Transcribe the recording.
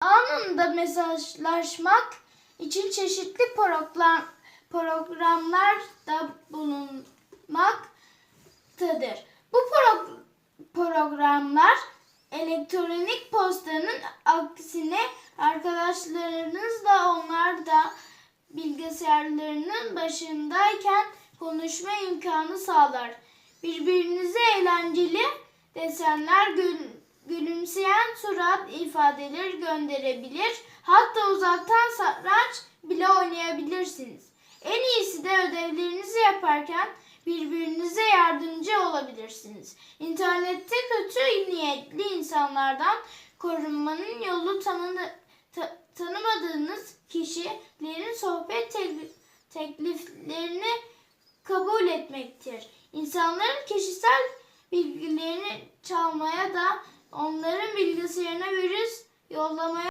Anında mesajlaşmak için çeşitli program, programlar da bulunmaktadır. Bu pro- programlar elektronik postanın aksine arkadaşlarınızla onlar da bilgisayarlarının başındayken konuşma imkanı sağlar. Birbirinize eğlenceli desenler, gül- gülümseyen surat ifadeleri gönderebilir. Hatta uzaktan satranç bile oynayabilirsiniz. En iyisi de ödevlerinizi yaparken birbirinize yardımcı olabilirsiniz. İnternette kötü niyetli insanlardan korunmanın yolu tanı- ta- tanımadığınız kişilerin sohbet tek- tekliflerini kabul etmektir. İnsanların kişisel bilgilerini çalmaya da onların bilgisayarına virüs yollamaya